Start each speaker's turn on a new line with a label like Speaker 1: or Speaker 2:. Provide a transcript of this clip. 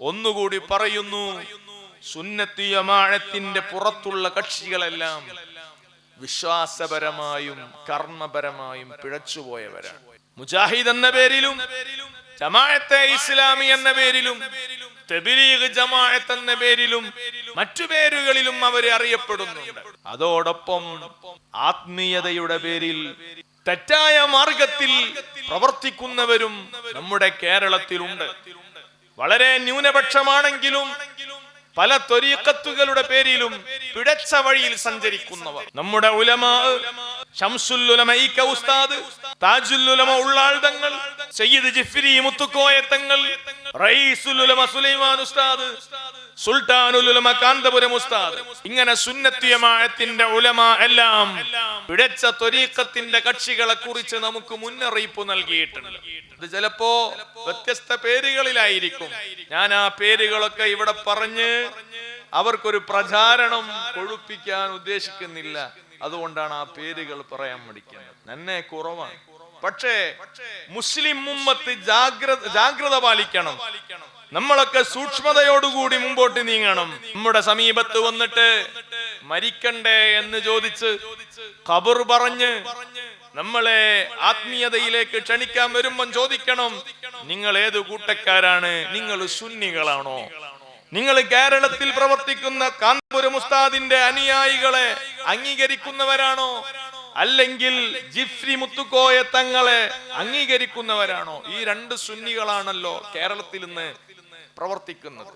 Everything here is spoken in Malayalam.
Speaker 1: ഒന്നുകൂടി പറയുന്നു. സുന്നത്തിയമാഴത്തിന്റെ പുറത്തുള്ള കക്ഷികളെല്ലാം വിശ്വാസപരമായും കർമ്മപരമായും പിഴച്ചുപോയവരാണ്. മുജാഹിദ് എന്ന പേരിലും ജമാഅത്തെ ഇസ്ലാമി എന്ന പേരിലും തെബിലീഗ് ജമാഅത്ത് എന്ന പേരിലും മറ്റു പേരുകളിലും അവരെ അറിയപ്പെടുന്നുണ്ട്. അതോടൊപ്പം ആത്മീയതയുടെ പേരിൽ തെറ്റായ മാർഗത്തിൽ പ്രവർത്തിക്കുന്നവരും നമ്മുടെ കേരളത്തിലുണ്ട്. വളരെ ന്യൂനപക്ഷമാണെങ്കിലും പല ത്വരീക്കത്തുകളുടെ പേരിലും പിഴച്ച വഴിയിൽ സഞ്ചരിക്കുന്നവർ. നമ്മുടെ ഉലമാ ഉസ്താദ് സയ്യിദ് ജിഫ്രി മുത്തുക്കോയത്തങ്ങൾ സുലൈമാൻ ഉസ്താദ് സുൽത്താനുലുലമ കാന്തപുരം ഉസ്താദ്. ഇങ്ങനെ സുന്നത്തിയമായത്തിന്റെ ഉലമ എല്ലാം പിഴച്ച ത്വരീക്കത്തിന്റെ കക്ഷികളെ കുറിച്ച് നമുക്ക് മുന്നറിയിപ്പ് നൽകിയിട്ടുണ്ട്. ഇത് ചിലപ്പോ വ്യത്യസ്ത പേരുകളിലായിരിക്കും. ഞാൻ ആ പേരുകളൊക്കെ ഇവിടെ പറഞ്ഞ് അവർക്കൊരു പ്രചാരണം കൊഴുപ്പിക്കാൻ ഉദ്ദേശിക്കുന്നില്ല. അതുകൊണ്ടാണ് ആ പേരുകൾ പറയാൻ മടിക്കുന്നത്. നന്നെ കുറവാണ്. പക്ഷേ മുസ്ലിം മുമ്മത്ത് ജാഗ്രത ജാഗ്രത പാലിക്കണം. നമ്മളൊക്കെ സൂക്ഷ്മതയോടുകൂടി മുമ്പോട്ട് നീങ്ങണം. നമ്മുടെ സമീപത്ത് വന്നിട്ട് മരിക്കണ്ടേ എന്ന് ചോദിച്ച് ഖബർ പറഞ്ഞ് നമ്മളെ ആത്മീയതയിലേക്ക് ക്ഷണിക്കാൻ വരുമ്പം ചോദിക്കണം നിങ്ങൾ ഏത് കൂട്ടക്കാരാണ്? നിങ്ങൾ സുന്നികളാണോ? നിങ്ങൾ കേരളത്തിൽ പ്രവർത്തിക്കുന്ന കാന്തപുരം ഉസ്താദിന്റെ അനുയായികളെ അംഗീകരിക്കുന്നവരാണോ? അല്ലെങ്കിൽ ജിഫ്രി മുത്തുക്കോയ തങ്ങളെ അംഗീകരിക്കുന്നവരാണോ? ഈ രണ്ട് സുന്നികളാണല്ലോ കേരളത്തിൽ ഇന്ന് പ്രവർത്തിക്കുന്നത്.